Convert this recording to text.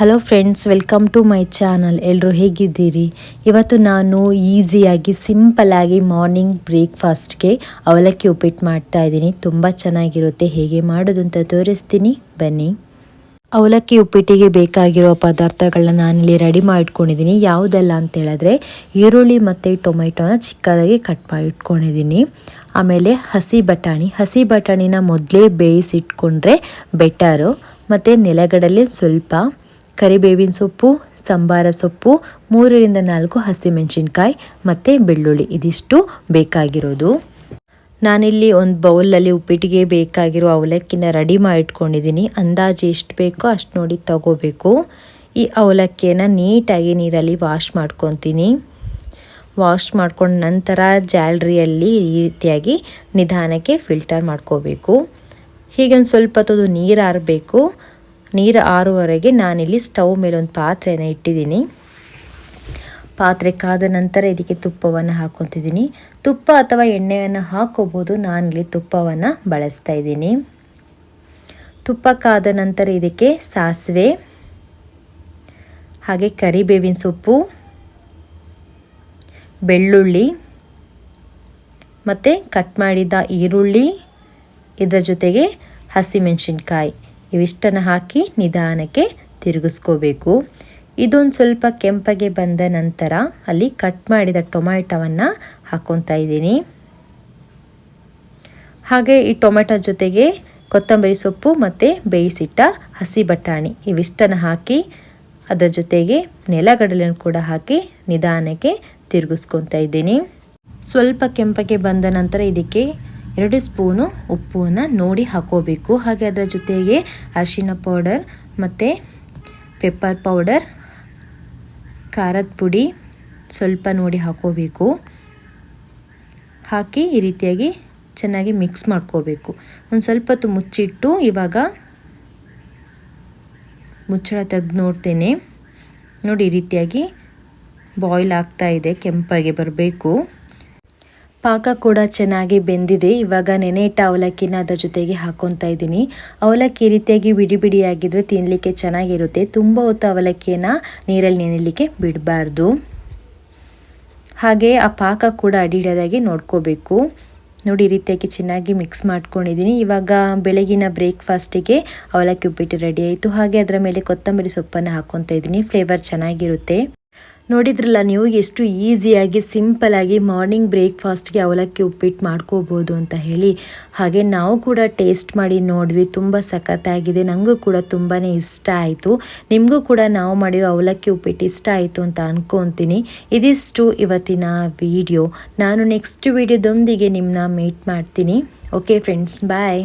Hello friends welcome to my channel ಎಲ್ಲರೂ ಹೇಗಿದ್ದೀರಿ? ಇವತ್ತು ನಾನು ಈಸಿಯಾಗಿ ಸಿಂಪಲ್ಲಾಗಿ ಮಾರ್ನಿಂಗ್ ಬ್ರೇಕ್ಫಾಸ್ಟ್ಗೆ ಅವಲಕ್ಕಿ ಉಪ್ಪಿಟ್ಟು ಮಾಡ್ತಾ ಇದ್ದೀನಿ. ತುಂಬ ಚೆನ್ನಾಗಿರುತ್ತೆ. ಹೇಗೆ ಮಾಡೋದು ಅಂತ ತೋರಿಸ್ತೀನಿ. ಬನ್ನಿ. ಅವಲಕ್ಕಿ ಉಪ್ಪಿಟ್ಟಿಗೆ ಬೇಕಾಗಿರೋ ಪದಾರ್ಥಗಳನ್ನ ನಾನಿಲ್ಲಿ ರೆಡಿ ಮಾಡಿಟ್ಕೊಂಡಿದ್ದೀನಿ ಯಾವುದೆಲ್ಲ ಅಂತ ಹೇಳಿದ್ರೆ, ಈರುಳ್ಳಿ ಮತ್ತು ಟೊಮೆಟೊನ ಚಿಕ್ಕದಾಗಿ ಕಟ್ ಮಾಡಿ ಇಟ್ಕೊಂಡಿದ್ದೀನಿ ಆಮೇಲೆ ಹಸಿ ಬಟಾಣಿ. ಹಸಿ ಬಟಾಣಿನ ಮೊದಲೇ ಬೇಯಿಸಿಟ್ಕೊಂಡ್ರೆ ಬೆಟರು ಮತ್ತು ನೆಲಗಡಲೆ ಸ್ವಲ್ಪ ಕರಿಬೇವಿನ ಸೊಪ್ಪು, ಸಂಬಾರ ಸೊಪ್ಪು, ಮೂರರಿಂದ ನಾಲ್ಕು ಹಸಿಮೆಣಸಿನ್ಕಾಯಿ ಮತ್ತು ಬೆಳ್ಳುಳ್ಳಿ. ಇದಿಷ್ಟು ಬೇಕಾಗಿರೋದು. ನಾನಿಲ್ಲಿ ಒಂದು ಬೌಲಲ್ಲಿ ಉಪ್ಪಿಟ್ಟಿಗೆ ಬೇಕಾಗಿರೋ ಅವಲಕ್ಕಿನ ರೆಡಿ ಮಾಡಿಟ್ಕೊಂಡಿದ್ದೀನಿ. ಅಂದಾಜು ಎಷ್ಟು ಬೇಕೋ ಅಷ್ಟು ನೋಡಿ ತಗೋಬೇಕು. ಈ ಅವಲಕ್ಕಿಯನ್ನು ನೀಟಾಗಿ ನೀರಲ್ಲಿ ವಾಶ್ ಮಾಡ್ಕೊತೀನಿ. ವಾಶ್ ಮಾಡ್ಕೊಂಡ ನಂತರ ಜಾಲ್ರಿಯಲ್ಲಿ ಈ ರೀತಿಯಾಗಿ ನಿಧಾನಕ್ಕೆ ಫಿಲ್ಟರ್ ಮಾಡ್ಕೋಬೇಕು. ಹೀಗೊಂದು ಸ್ವಲ್ಪ ಹೊತ್ತು ನೀರು ಆರಬೇಕು. ನೀರು ಆರುವರೆಗೆ ನಾನಿಲ್ಲಿ ಸ್ಟವ್ ಮೇಲೆ ಒಂದು ಪಾತ್ರೆಯನ್ನು ಇಟ್ಟಿದ್ದೀನಿ. ಪಾತ್ರೆ ಕಾದ ನಂತರ ಇದಕ್ಕೆ ತುಪ್ಪವನ್ನು ಹಾಕೊತಿದ್ದೀನಿ ತುಪ್ಪ ಅಥವಾ ಎಣ್ಣೆಯನ್ನು ಹಾಕೋಬೋದು ನಾನಿಲ್ಲಿ ತುಪ್ಪವನ್ನು ಬಳಸ್ತಾ ಇದ್ದೀನಿ. ತುಪ್ಪ ಕಾದ ನಂತರ ಇದಕ್ಕೆ ಸಾಸಿವೆ, ಹಾಗೆ ಕರಿಬೇವಿನ ಸೊಪ್ಪು, ಬೆಳ್ಳುಳ್ಳಿ, ಮತ್ತು ಕಟ್ ಮಾಡಿದ ಈರುಳ್ಳಿ, ಇದರ ಜೊತೆಗೆ ಹಸಿಮೆಣಸಿನ್ಕಾಯಿ. ಇವಿಷ್ಟನ್ನು ಹಾಕಿ ನಿಧಾನಕ್ಕೆ ತಿರುಗಿಸ್ಕೋಬೇಕು. ಇದೊಂದು ಸ್ವಲ್ಪ ಕೆಂಪಗೆ ಬಂದ ನಂತರ ಅಲ್ಲಿ ಕಟ್ ಮಾಡಿದ ಟೊಮ್ಯಾಟೊವನ್ನು ಹಾಕ್ಕೊತಾ ಇದ್ದೀನಿ. ಹಾಗೆ ಈ ಟೊಮೆಟೊ ಜೊತೆಗೆ ಕೊತ್ತಂಬರಿ ಸೊಪ್ಪು ಮತ್ತು ಬೇಯಿಸಿಟ್ಟ ಹಸಿ ಬಟಾಣಿ ಇವಿಷ್ಟನ್ನು ಹಾಕಿ ಅದರ ಜೊತೆಗೆ ನೆಲಗಡಲೆಯನ್ನು ಕೂಡ ಹಾಕಿ ನಿಧಾನಕ್ಕೆ ತಿರುಗಿಸ್ಕೊತಾ ಇದ್ದೀನಿ. ಸ್ವಲ್ಪ ಕೆಂಪಗೆ ಬಂದ ನಂತರ ಇದಕ್ಕೆ ಎರಡು ಸ್ಪೂನು ಉಪ್ಪನ್ನು ನೋಡಿ ಹಾಕೋಬೇಕು. ಹಾಗೆ ಅದರ ಜೊತೆಗೆ ಅರಿಶಿನ ಪೌಡರ್ ಮತ್ತು ಪೆಪ್ಪರ್ ಪೌಡರ್, ಖಾರದ ಪುಡಿ ಸ್ವಲ್ಪ ನೋಡಿ ಹಾಕೋಬೇಕು. ಹಾಕಿ ಈ ರೀತಿಯಾಗಿ ಚೆನ್ನಾಗಿ ಮಿಕ್ಸ್ ಮಾಡ್ಕೋಬೇಕು. ಒಂದು ಸ್ವಲ್ಪ ಹೊತ್ತು ಮುಚ್ಚಿಟ್ಟು ಇವಾಗ ಮುಚ್ಚಳ ತೆಗೆದು ನೋಡ್ತೇನೆ. ನೋಡಿ ಈ ರೀತಿಯಾಗಿ ಬಾಯ್ಲ್ ಆಗ್ತಾ ಇದೆ, ಕೆಂಪಾಗಿ ಬರಬೇಕು. ಪಾಕ ಕೂಡ ಚೆನ್ನಾಗಿ ಬೆಂದಿದೆ. ಇವಾಗ ನೆನೆಯಿಟ್ಟ ಅವಲಕ್ಕಿನ ಅದರ ಜೊತೆಗೆ ಹಾಕೊತಾ ಇದ್ದೀನಿ. ಅವಲಕ್ಕಿ ರೀತಿಯಾಗಿ ಬಿಡಿ ಬಿಡಿಯಾಗಿದ್ದರೆ ತಿನ್ನಲಿಕ್ಕೆ ಚೆನ್ನಾಗಿರುತ್ತೆ. ತುಂಬ ಹೊತ್ತು ಅವಲಕ್ಕಿಯನ್ನು ನೀರಲ್ಲಿ ನೆನೆಯಲಿಕ್ಕೆ ಬಿಡಬಾರ್ದು. ಹಾಗೆ ಆ ಪಾಕ ಕೂಡ ಅಡಿಡೋದಾಗಿ ನೋಡ್ಕೋಬೇಕು. ನೋಡಿ ಈ ರೀತಿಯಾಗಿ ಚೆನ್ನಾಗಿ ಮಿಕ್ಸ್ ಮಾಡ್ಕೊಂಡಿದ್ದೀನಿ. ಇವಾಗ ಬೆಳಗಿನ ಬ್ರೇಕ್ಫಾಸ್ಟಿಗೆ ಅವಲಕ್ಕಿ ಉಪ್ಪಿಟ್ಟು ರೆಡಿ ಆಯಿತು. ಹಾಗೆ ಅದರ ಮೇಲೆ ಕೊತ್ತಂಬರಿ ಸೊಪ್ಪನ್ನು ಹಾಕ್ಕೊತಾ ಇದ್ದೀನಿ. ಫ್ಲೇವರ್ ಚೆನ್ನಾಗಿರುತ್ತೆ. ನೋಡಿದ್ರಲ್ಲ ನೀವು ಎಷ್ಟು ಈಸಿಯಾಗಿ ಸಿಂಪಲಾಗಿ ಮಾರ್ನಿಂಗ್ ಬ್ರೇಕ್ಫಾಸ್ಟ್ಗೆ ಅವಲಕ್ಕಿ ಉಪ್ಪಿಟ್ಟು ಮಾಡ್ಕೋಬೋದು ಅಂತ ಹೇಳಿ. ಹಾಗೆ ನಾವು ಕೂಡ ಟೇಸ್ಟ್ ಮಾಡಿ ನೋಡಿದ್ವಿ ತುಂಬ ಸಖತ್ತಾಗಿದೆ ನನಗೂ ಕೂಡ ತುಂಬಾ ಇಷ್ಟ ಆಯಿತು. ನಿಮಗೂ ಕೂಡ ನಾವು ಮಾಡಿರೋ ಅವಲಕ್ಕಿ ಉಪ್ಪಿಟ್ಟು ಇಷ್ಟ ಆಯಿತು ಅಂತ ಅಂದ್ಕೊತೀನಿ ಇದಿಷ್ಟು ಇವತ್ತಿನ ವಿಡಿಯೋ. ನಾನು ನೆಕ್ಸ್ಟ್ ವಿಡಿಯೋದೊಂದಿಗೆ ನಿಮ್ಮನ್ನ ಮೀಟ್ ಮಾಡ್ತೀನಿ. Okay friends bye